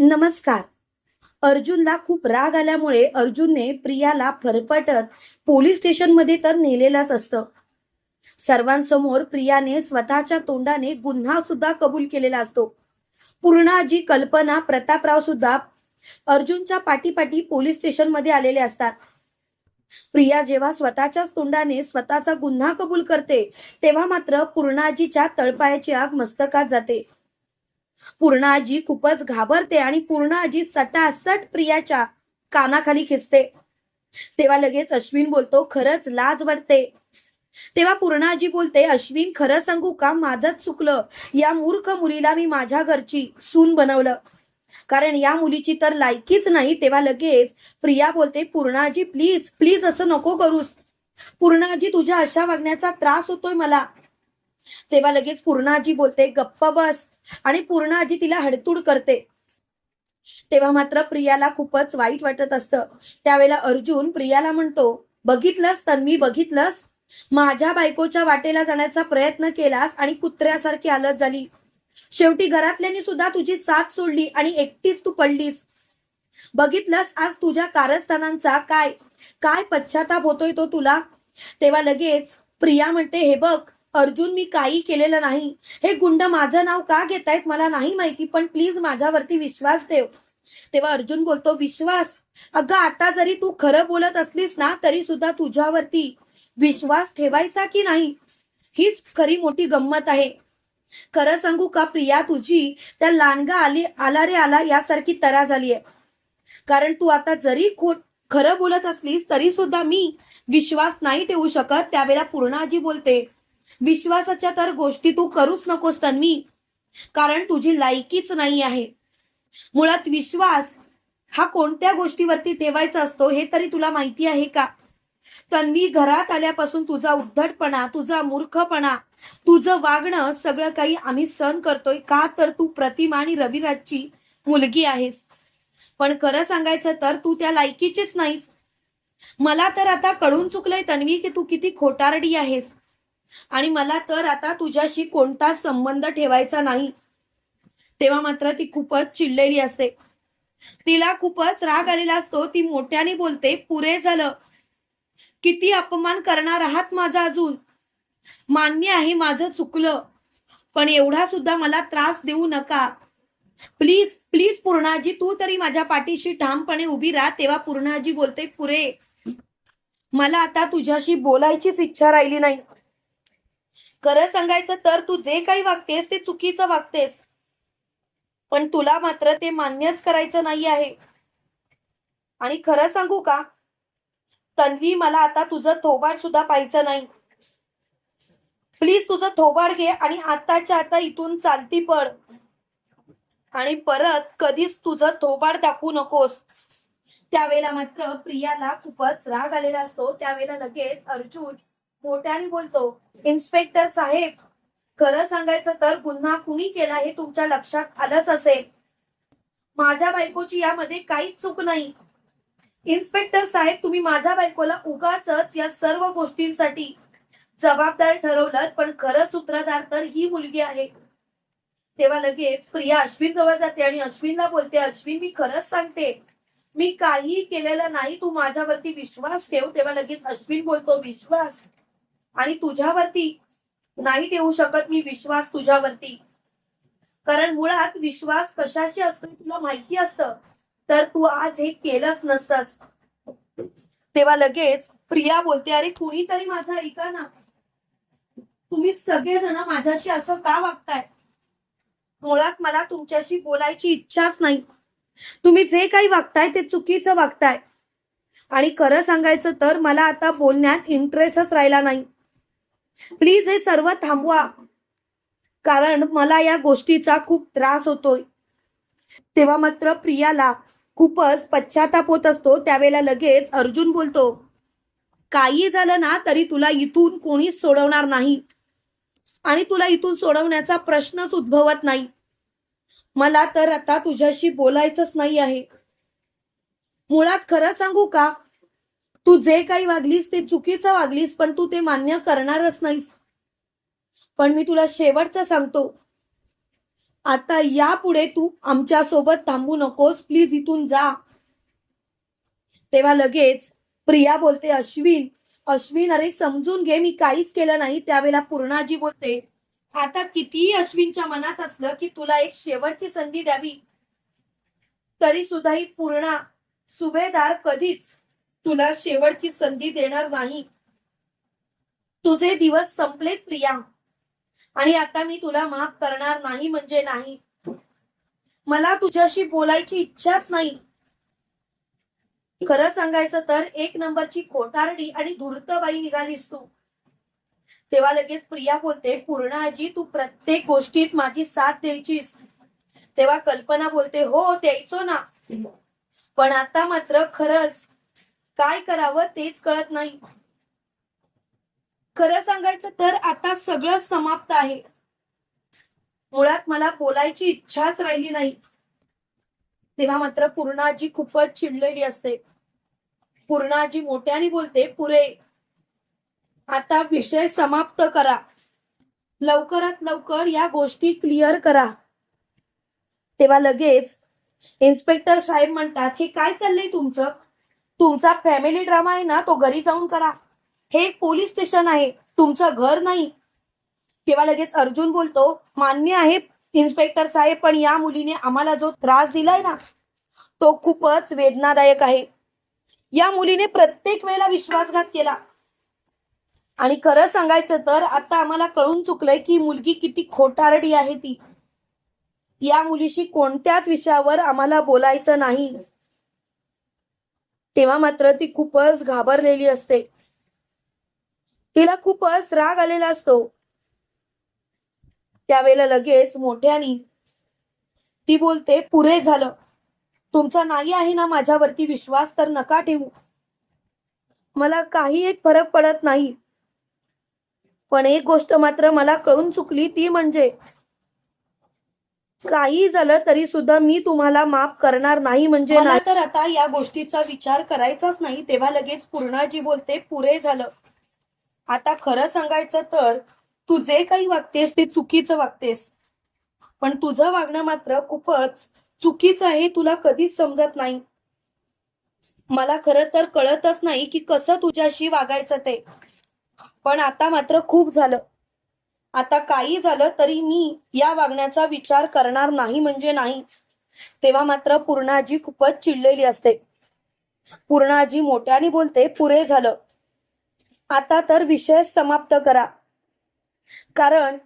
नमस्कार. अर्जुनला खूप राग आल्यामुळे अर्जुनने प्रियाला फरफटत पोलीस स्टेशनमध्ये तर नेलेलाच असतं. सर्वांसमोर प्रियाने स्वतःच्या तोंडाने गुन्हा सुद्धा कबूल केलेला असतो. पूर्णाजी कल्पना प्रतापराव सुद्धा अर्जुनच्या पाठीपाठी पोलीस स्टेशनमध्ये आलेले असतात. प्रिया जेव्हा स्वतःच्याच तोंडाने स्वतःचा गुन्हा कबूल करते तेव्हा मात्र पूर्णाजीच्या तळपायाची आग मस्तकात जाते. पूर्णाजी खूपच घाबरते आणि पूर्णाजी सटासट प्रियाच्या कानाखाली खेचते तेव्हा लगेच अश्विन बोलतो खरंच लाज वाटते. तेव्हा पूर्णाजी बोलते अश्विन खरं सांगू का? माझंच चुकलं. या मूर्ख मुलीला मी माझ्या घरची सून बनवलं. कारण या मुलीची तर लायकीच नाही. तेव्हा लगेच प्रिया बोलते पूर्णाजी प्लीज प्लीज असं नको करूस. पूर्णाजी तुझ्या अशा वागण्याचा त्रास होतोय मला. तेव्हा लगेच पूर्णाजी बोलते गप्प बस. आणि पूर्ण आजी तिला हडतूड करते. तेव्हा मात्र प्रियाला खूपच वाईट वाटत असतं. त्यावेळेला अर्जुन प्रियाला म्हणतो बघितलंस तन्वी बघितलंस? माझ्या बायकोच्या वाटेला जाण्याचा प्रयत्न केलास आणि कुत्र्यासारखी हालत झाली. शेवटी घरातल्यांनी सुद्धा तुझी साथ सोडली आणि एकटीच तू पडलीस. बघितलंस आज तुझ्या कारस्थानांचा काय? काय पश्चाताप होतोय तो तुला? तेव्हा लगेच प्रिया म्हणते हे बघ अर्जुन मी काही केलेलं नाही. हे गुंड माझं नाव का घेतायत मला नाही माहिती पण प्लीज माझ्यावरती विश्वास ठेव. तेव्हा अर्जुन बोलतो विश्वास? अगं आता जरी तू खरं बोलत असलीस ना तरी सुद्धा तुझ्यावरती विश्वास ठेवायचा की नाही? हीच खरी मोठी गंमत आहे. खरं सांगू का प्रिया तुझी? त्या लांडगा आली आला रे आला यासारखी तरा झाली आहे कारण तू आता जरी खोट खरं बोलत असलीस तरी सुद्धा मी विश्वास नाही ठेवू शकत. त्यावेळेला पूर्णाजी बोलते विश्वासाच्या तर गोष्टी तू करूच नकोस तन्वी. कारण तुझी लायकीच नाही आहे. मुळात विश्वास हा कोणत्या गोष्टीवरती ठेवायचा असतो हे तरी तुला माहिती आहे का? तन्वी घरात आल्यापासून तुझा उद्धटपणा तुझा मूर्खपणा तुझं वागणं सगळं काही आम्ही सहन करतोय. का तर तू प्रतिमा आणि रविराजची मुलगी आहेस. पण खरं सांगायचं तर तू त्या लायकीचीच नाहीस. मला तर आता कळून चुकलंय तन्वी की तू किती खोटारडी आहेस. आणि मला तर आता तुझ्याशी कोणताच संबंध ठेवायचा नाही. तेव्हा मात्र ती खूपच चिडलेली असते. तिला खूपच राग आलेला असतो. ती मोठ्याने बोलते पुरे झालं. किती अपमान करणार आहात माझा अजून? मान्य आहे माझं चुकलं. पण एवढा सुद्धा मला त्रास देऊ नका. प्लीज प्लीज पूर्णाजी तू तरी माझ्या पाठीशी ठामपणे उभी राहा. तेव्हा पूर्णाजी बोलते पुरे. मला आता तुझ्याशी बोलायचीच इच्छा राहिली नाही. खरं सांगायचं तर तू जे काही वागतेस ते चुकीचं वागतेस. पण तुला मात्र ते मान्यच करायचं नाही आहे. आणि खरं सांगू का? तन्वी मला आता तुझं थोबाड सुद्धा पाहायचं नाही. प्लीज तुझं थोबाड घे आणि आताच्या आता इथून चालती पड आणि परत कधीच तुझं थोबाड दाखवू नकोस. त्यावेळेला मात्र प्रियाला खूपच राग आलेला असतो. त्यावेळेला लगेच अर्जुन मोठ्याने बोलतो इन्स्पेक्टर साहेब खरं सांगायचं तर गुन्हा कुणी केला हे तुमच्या लक्षात आलंच असेल. माझ्या बायकोची यामध्ये काहीच चूक नाही. इन्स्पेक्टर साहेब तुम्ही माझ्या बायकोला उगाच या सर्व गोष्टींसाठी जबाबदार ठरवलं पण खरं सूत्रधार तर ही मुलगी आहे. तेव्हा लगेच प्रिया अश्विन जवळ जाते आणि अश्विनला बोलते अश्विन मी खरंच सांगते मी काही केलेलं नाही तू माझ्यावरती विश्वास ठेव. तेव्हा लगेच अश्विन बोलतो विश्वास आणि तुझ्यावरती नाही ठेवू शकत मी विश्वास तुझ्यावरती. कारण मुळात विश्वास कशाशी असतो तुला माहिती असतं. तर तू आज हे केलंच नसतस. तेव्हा लगेच प्रिया बोलते अरे कुणीतरी माझा ऐका ना. तुम्ही सगळेजण माझ्याशी असं का वागताय? मुळात मला तुमच्याशी बोलायची इच्छाच नाही. तुम्ही जे काही वागताय ते चुकीचं वागताय. आणि खरं सांगायचं तर मला आता बोलण्यात इंटरेस्टच राहिला नाही. प्लीज हे सर्व थांबवा. कारण मला या गोष्टीचा खूप त्रास होतोय. तेव्हा मात्र प्रियाला खूपच पश्चाताप होत असतो. त्यावेळेला लगेच अर्जुन बोलतो काही झालं ना तरी तुला इथून कोणीच सोडवणार नाही. आणि तुला इथून सोडवण्याचा प्रश्नच उद्भवत नाही. मला तर आता तुझ्याशी बोलायचंच नाही आहे. मुळात खरं सांगू का? तू जे काही वागलीस ते चुकीचं वागलीस पण तू ते मान्य करणारच नाहीस. पण मी तुला शेवटचं सांगतो. आता यापुढे तू आमच्यासोबत थांबू नकोस. प्लीज इथून जा. तेव्हा लगेच प्रिया बोलते अश्विन अश्विन अरे समजून घे मी काहीच केलं नाही. त्यावेळेला पूर्णाजी बोलते आता कितीही अश्विनच्या मनात असलं की तुला एक शेवटची संधी द्यावी. तरी सुद्धा ही पूर्णा सुभेदार कधीच तुला शेवटची संधी देणार नाही. तुझे दिवस संपलेत प्रिया. आणि आता मी तुला माफ करणार नाही म्हणजे नाही. मला तुझ्याशी बोलायची इच्छाच नाही. खरं सांगायचं तर एक नंबरची खोटारडी आणि धूर्तबाई निघालीस तू. तेव्हा लगेच प्रिया बोलते पूर्णाजी तू प्रत्येक गोष्टीत माझी साथ द्यायचीस. तेव्हा कल्पना बोलते हो द्यायचो ना. पण आता मात्र खरंच काय करावं तेच कळत नाही. खरं सांगायचं तर आता सगळं समाप्त आहे. मुळात मला बोलायची इच्छाच राहिली नाही. तेव्हा मात्र पूर्णाजी खूपच चिडलेली असते. पूर्णाजी मोठ्याने बोलते पुरे आता विषय समाप्त करा. लवकरात लवकर या गोष्टी क्लिअर करा. तेव्हा लगेच इन्स्पेक्टर साहेब म्हणतात हे काय चाललंय तुमचं? तुमचा फॅमिली ड्रामा आहे ना तो घरी जाऊन करा. हे एक पोलीस स्टेशन आहे. तुमचं घर नाही. तेव्हा लगेच अर्जुन बोलतो मान्य आहे इन्स्पेक्टर साहेब पण या मुलीने आम्हाला जो त्रास दिलाय ना तो खूपच वेदनादायक आहे. या मुलीने प्रत्येक वेळेला विश्वासघात केला. आणि खरं सांगायचं तर आता आम्हाला कळून चुकलंय की मुलगी किती खोटारडी आहे ती. या मुलीशी कोणत्याच विषयावर आम्हाला बोलायचं नाही. तेव्हा मात्र ती खूपच घाबरलेली असते. तिला खूपच राग आलेला असतो. त्यावेळेला लगेच मोठ्यानी ती बोलते पुरे झालं. तुमचा नाही आहे ना माझ्यावरती विश्वास तर नका ठेवू. मला काही एक फरक पडत नाही. पण एक गोष्ट मात्र मला कळून चुकली ती म्हणजे काही झालं तरी सुद्धा मी तुम्हाला माफ करणार नाही म्हणजे मला तर आता या गोष्टीचा विचार करायचाच नाही तेव्हा लगेच पूर्णाजी बोलते पुरे झालं. आता खरं सांगायचं तर तू जे काही वागतेस ते चुकीचं वागतेस. पण तुझं वागणं मात्र खूपच चुकीचं आहे तुला कधीच समजत नाही. मला खरं तर कळतच नाही की कसं तुझ्याशी वागायचं ते. पण आता मात्र खूप झालं. आता काही झालं तरी मी या वागण्याचा विचार करणार नाही म्हणजे नाही. तेव्हा मात्र पूर्णाजी खूपच चिडलेली असते. पूर्णाजी मोठ्याने बोलते पुरे झालं. आता तर विषय समाप्त करा. कारण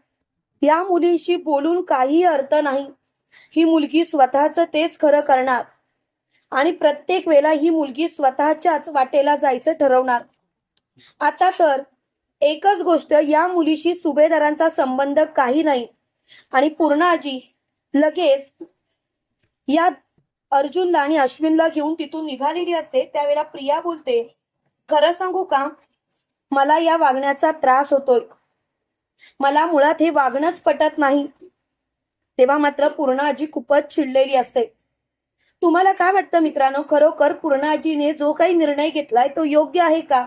या मुलीशी बोलून काही अर्थ नाही. ही मुलगी स्वतःच तेच खरं करणार. आणि प्रत्येक वेळेला ही मुलगी स्वतःच्याच वाटेला जायचं ठरवणार. आता तर एकच गोष्ट या मुलीशी सुभेदारांचा संबंध काही नाही. आणि पूर्णाजी लगेच या अर्जुनला आणि अश्विनला घेऊन तिथून निघालेली असते. त्यावेळेला प्रिया बोलते खरं सांगू का? मला या वागण्याचा त्रास होतोय. मला मुळात हे वागणंच पटत नाही. तेव्हा मात्र पूर्णाजी खूपच चिडलेली असते. तुम्हाला काय वाटतं मित्रांनो? खरोखर पूर्णाजीने जो काही निर्णय घेतलाय तो योग्य आहे का?